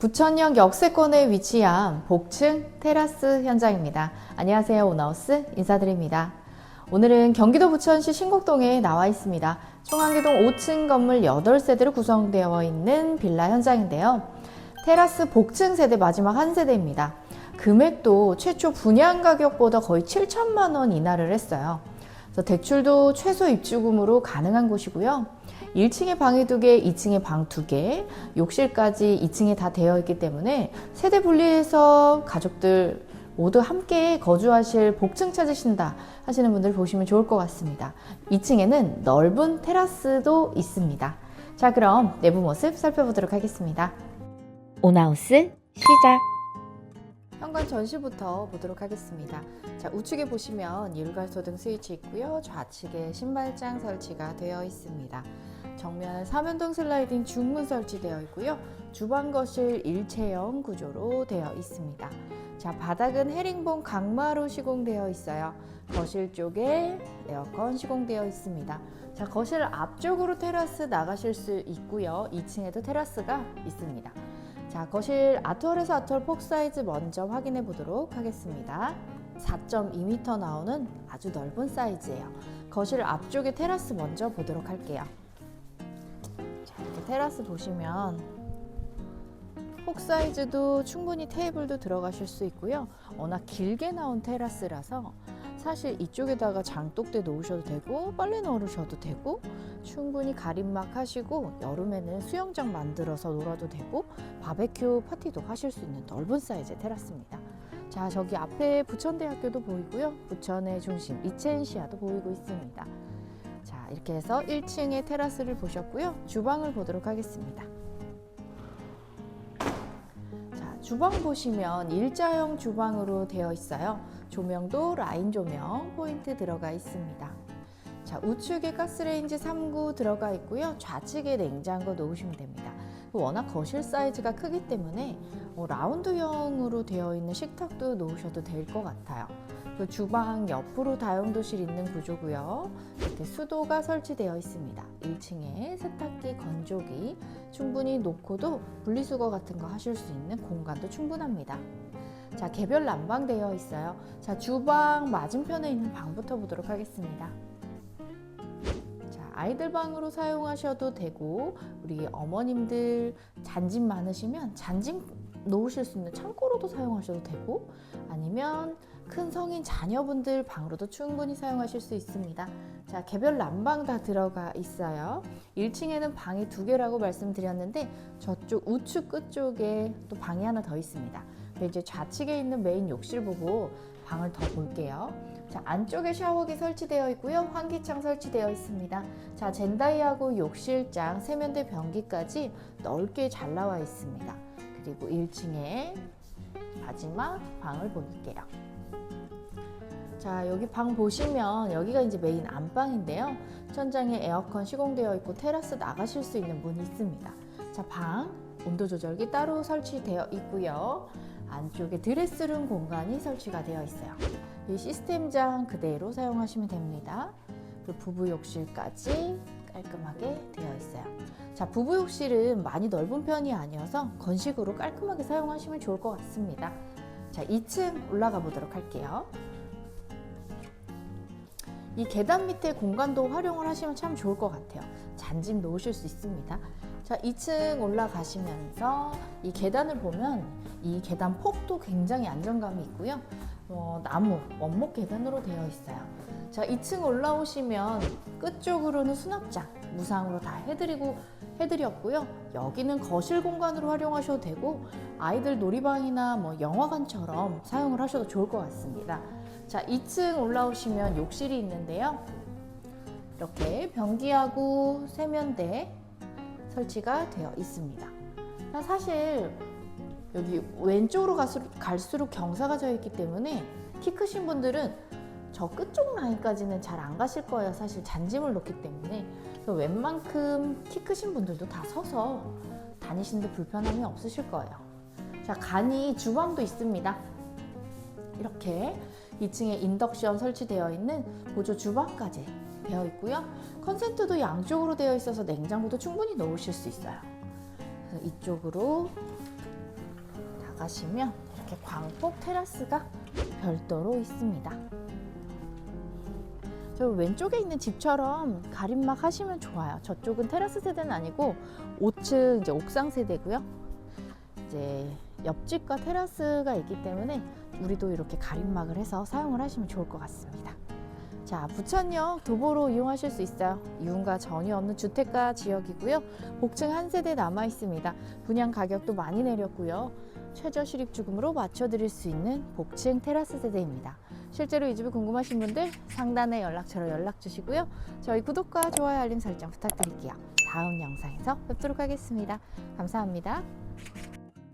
부천역 역세권에 위치한 복층 테라스 현장입니다. 안녕하세요. 오나우스 인사드립니다. 오늘은 경기도 부천시 신곡동에 나와 있습니다. 총안개동 5층 건물 8세대로 구성되어 있는 빌라 현장인데요. 테라스 복층 세대 마지막 한 세대입니다. 금액도 최초 분양 가격보다 거의 7천만 원 인하를 했어요. 대출도 최소 입주금으로 가능한 곳이고요. 1층에 방이 2개, 2층에 방 2개, 욕실까지 2층에 다 되어 있기 때문에 세대 분리해서 가족들 모두 함께 거주하실 복층 찾으신다 하시는 분들 보시면 좋을 것 같습니다. 2층에는 넓은 테라스도 있습니다. 자, 그럼 내부 모습 살펴보도록 하겠습니다. 오나우스 시작. 현관 전시부터 보도록 하겠습니다. 자, 우측에 보시면 일괄소 등 스위치 있고요. 좌측에 신발장 설치가 되어 있습니다. 정면 사면동 슬라이딩 중문 설치되어 있고요. 주방 거실 일체형 구조로 되어 있습니다. 자, 바닥은 헤링본 강마루 시공되어 있어요. 거실 쪽에 에어컨 시공되어 있습니다. 자, 거실 앞쪽으로 테라스 나가실 수 있고요. 2층에도 테라스가 있습니다. 자, 거실 아트월에서 아트월 폭 사이즈 먼저 확인해 보도록 하겠습니다. 4.2m 나오는 아주 넓은 사이즈예요. 거실 앞쪽에 테라스 먼저 보도록 할게요. 자, 이렇게 테라스 보시면 폭 사이즈도 충분히 테이블도 들어가실 수 있고요. 워낙 길게 나온 테라스라서 사실 이쪽에다가 장독대 놓으셔도 되고 빨래 넣으셔도 되고 충분히 가림막 하시고 여름에는 수영장 만들어서 놀아도 되고 바베큐 파티도 하실 수 있는 넓은 사이즈의 테라스입니다. 자 저기 앞에 부천대학교도 보이고요. 부천의 중심 이첸시아도 보이고 있습니다. 자 이렇게 해서 1층의 테라스를 보셨고요. 주방을 보도록 하겠습니다. 자 주방 보시면 일자형 주방으로 되어 있어요. 조명도 라인 조명 포인트 들어가 있습니다. 자, 우측에 가스레인지 3구 들어가 있고요. 좌측에 냉장고 놓으시면 됩니다. 워낙 거실 사이즈가 크기 때문에 어, 라운드형으로 되어 있는 식탁도 놓으셔도 될 것 같아요. 그 주방 옆으로 다용도실 있는 구조고요. 이렇게 수도가 설치되어 있습니다. 1층에 세탁기, 건조기 충분히 놓고도 분리수거 같은 거 하실 수 있는 공간도 충분합니다. 자, 개별 난방 되어 있어요. 자, 주방 맞은편에 있는 방부터 보도록 하겠습니다. 자, 아이들 방으로 사용하셔도 되고 우리 어머님들 잔짐 많으시면 잔짐 놓으실 수 있는 창고로도 사용하셔도 되고 아니면 큰 성인 자녀분들 방으로도 충분히 사용하실 수 있습니다. 자, 개별 난방 다 들어가 있어요. 1층에는 방이 두 개라고 말씀드렸는데 저쪽 우측 끝쪽에 또 방이 하나 더 있습니다. 이제 좌측에 있는 메인 욕실 보고 방을 더 볼게요. 자, 안쪽에 샤워기 설치되어 있고요. 환기창 설치되어 있습니다. 자, 젠다이하고 욕실장, 세면대 변기까지 넓게 잘 나와 있습니다. 그리고 1층에 마지막 방을 볼게요. 자, 여기 방 보시면 여기가 이제 메인 안방인데요. 천장에 에어컨 시공되어 있고 테라스 나가실 수 있는 문이 있습니다. 자, 방 온도 조절기 따로 설치되어 있고요. 안쪽에 드레스룸 공간이 설치가 되어 있어요. 이 시스템장 그대로 사용하시면 됩니다. 그 부부 욕실까지 깔끔하게 되어 있어요. 자, 부부 욕실은 많이 넓은 편이 아니어서 건식으로 깔끔하게 사용하시면 좋을 것 같습니다. 자, 2층 올라가 보도록 할게요. 이 계단 밑에 공간도 활용을 하시면 참 좋을 것 같아요. 잔짐 놓으실 수 있습니다. 자, 2층 올라가시면서 이 계단을 보면 이 계단 폭도 굉장히 안정감이 있고요. 어, 나무, 원목 계단으로 되어 있어요. 자, 2층 올라오시면 끝쪽으로는 수납장, 무상으로 다 해드리고 해드렸고요. 여기는 거실 공간으로 활용하셔도 되고 아이들 놀이방이나 뭐 영화관처럼 사용을 하셔도 좋을 것 같습니다. 자, 2층 올라오시면 욕실이 있는데요. 이렇게 변기하고 세면대 설치가 되어 있습니다. 사실 여기 왼쪽으로 갈수록, 경사가 져 있기 때문에 키 크신 분들은 저 끝쪽 라인까지는 잘 안 가실 거예요. 사실 잔짐을 놓기 때문에 웬만큼 키 크신 분들도 다 서서 다니시는데 불편함이 없으실 거예요. 자, 간이 주방도 있습니다. 이렇게 2층에 인덕션 설치되어 있는 보조 주방까지 되어 있고요. 컨센트도 양쪽으로 되어 있어서 냉장고도 충분히 넣으실 수 있어요. 이쪽으로 나가시면 이렇게 광폭 테라스가 별도로 있습니다. 저 왼쪽에 있는 집처럼 가림막 하시면 좋아요. 저쪽은 테라스 세대는 아니고 5층 이제 옥상 세대고요. 이제 옆집과 테라스가 있기 때문에 우리도 이렇게 가림막을 해서 사용을 하시면 좋을 것 같습니다. 자, 부천역 도보로 이용하실 수 있어요. 이윤가 전혀 없는 주택가 지역이고요. 복층 한 세대 남아 있습니다. 분양 가격도 많이 내렸고요. 최저 실입 주금으로 맞춰 드릴 수 있는 복층 테라스 세대입니다. 실제로 이 집이 궁금하신 분들 상단에 연락처로 연락 주시고요. 저희 구독과 좋아요 알림 설정 부탁드릴게요. 다음 영상에서 뵙도록 하겠습니다. 감사합니다.